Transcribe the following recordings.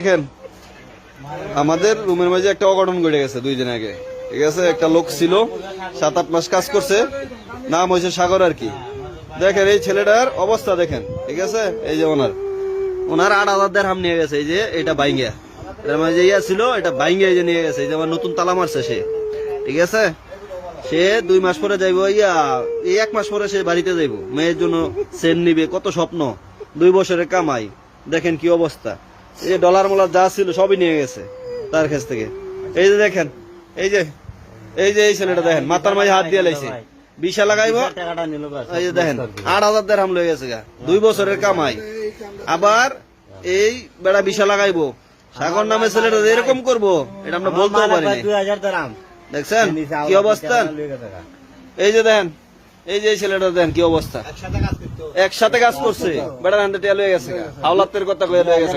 দেখেন, আমাদের রুমের মাঝে একটা অঘটন ঘটে গেছে দুই দিন আগে। ঠিক আছে? একটা লোক ছিল, সাত আট মাস কাজ করছে, নাম হয়েছে সাগর আর কি। দেখেন, এই ছেলেটার অবস্থা দেখেন, ঠিক আছে? এই যে ওনার। ওনার আট হাজার দেড় হাম নিয়ে গেছে, এই যে এটা বাইঙ্গা এটার মাঝে ইয়া ছিল, এটা বাইঙ্গা এই যে নিয়ে গেছে, এই যে আমার নতুন তালা মারছে সে। ঠিক আছে? সে দুই মাস পরে যাইব, ইয়া, এই এক মাস পরে সে বাড়িতে যাইব। মেয়ের জন্য সেন নিবে, কত স্বপ্ন। দুই বছরের কামাই। দেখেন কি অবস্থা। এই যে ডলার মোলার যা ছিল সবই নিয়ে গেছে তার কাছ থেকে। এই যে দেখেন এই যে এই যে এই ছেলেটা দেখেন মাথার মাঝে হাত দিয়ে লাইছে। বিশা লাগাইব। এই যে দেখেন আট হাজার দেড়হাম লয়ে গেছে গা দুই বছরের কামাই। আবার এই বেড়া বিশা লাগাইবো। সাগর নামে ছেলেটা এরকম করব এটা আমরা বলতেও পারি। দেখছেন কি আবার অবস্থা? টাকা লইয়া গেছে গা। এই যে দেখেন এই যে ছেলেটা দেখেন কি অবস্থা? একসাথে কাজ করছে? বেটার হান্ডে টেল হয়ে গেছে হাওলাতের কথা কয়ে হয়ে গেছে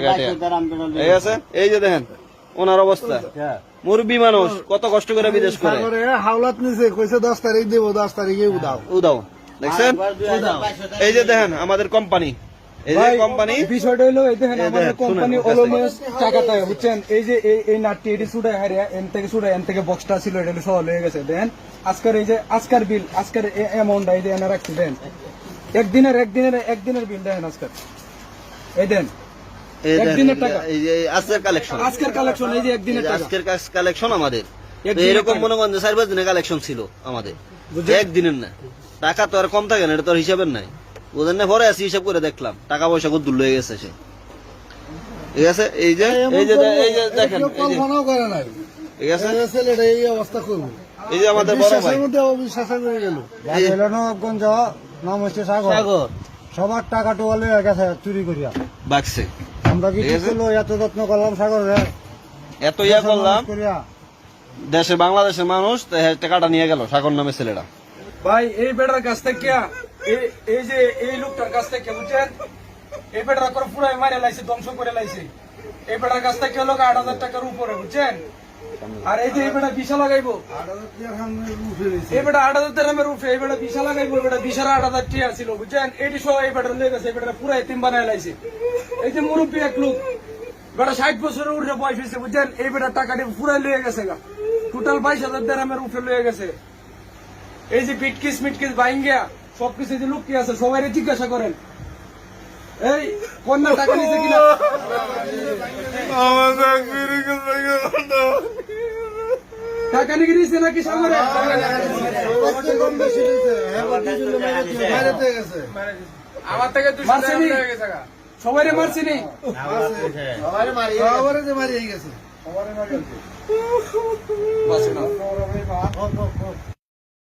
ঠিক আছে? এই যে দেখেন ওনার অবস্থা। গেছে। মুরব্বী মানুষ কত কষ্ট করে বিদেশ করে। হাওলাত নিছে কইছে দশ তারিখ দেবো দশ তারিখে উদাও। উদাও। দেখছেন? এই যে দেখেন আমাদের কোম্পানি। এই যে কোম্পানি বিষয়টা হলো এই দেখেন আমাদের কোম্পানি অলমোস্ট টাকাটা বুঝছেন? এই যে এই এই নাটটি এটি সুডা হারিয়া এন থেকে সুডা এন থেকে বক্সটা ছিল এটা সহ হয়ে গেছে দেন? আজকের এই যে আজকের বিল আজকের অ্যামাউন্ট এই যে এনে রাখছি দেন? একদিনের একদিনের একদিনের বিল দেন আজকের। এই দেন? একদিনের টাকা। এই যে আজকের কালেকশন আজকের কালেকশন এই যে একদিনের টাকা। আজকের কালেকশন আমাদের। এরকম মনে করেন চার পাঁচ দিনের কালেকশন ছিল আমাদের। একদিনের না। টাকা তো আর কম থাকে না এটা তো হিসাবের নাই। বুঝেন না পরে আসি হিসাব করে দেখলাম। টাকা পয়সা কত দূর হয়ে গেছে সে। ঠিক আছে? এই যে এই যে এই যে দেখেন কল্পনাও করে নাই। ঠিক আছে? এই ছেলেটা এই অবস্থা করব। এই যে আমাদের বড় ভাই। বিশ্বাসের মধ্যে অবিশ্বাসে হয়ে গেল। নবাবগঞ্জ নাম হচ্ছে সাগর। সাগর। সবার টাকা টোয়া লইয়া গেছে চুরি করিয়া। বাক্সে আমরা কি করল? এত যত্ন করলাম সাগরে। এত ইয়া করলাম। দেশে বাংলাদেশের মানুষ টাকাটা নিয়ে গেল সাগর নামে ছেলেটা। ভাই এই বেটার কাছ থেকে এই এই যে এই লোকটার কাছ থেকে বুঝছেন? এই বেটার করে পুরাই মারে লাইছে ধ্বংস করে লাইছে। এই বেটার কাছ থেকে হলো আট হাজার টাকার উপরে বুঝছেন? আর এই যে এই বেটা বিশা লাগাইবো। এই বেটা আট হাজার দেড়ামের উঠে এই বেটা বিশা লাগাইবো বেটা বিশার আট হাজার টিয়া ছিল বুঝছেন? এটি সহ এই বেটা লেগে গেছে এই বেটা পুরো এতিম বানায় লাইছে। এই যে মুরব্বী এক লোক বেটা ষাট বছরের উঠে বয়স হয়েছে বুঝছেন? এই বেটা টাকাটি পুরাই লয়ে গেছে গা। টোটাল বাইশ হাজার দেড়ামের উঠে লয়ে গেছে। এই যে বিটকিস মিটকিস বাইঙ্গা সবকিছু যে লুকিয়ে আছে সবাই জিজ্ঞাসা করেন। এই কন্যা টাকা নিছে কিনা? টাকা নিয়ে গেছে নাকি সাগরে? গেছে আমার থেকে মারছিনি সবাই মারছিনি সবারে যে মারিয়ে গেছে। বাঁচে না।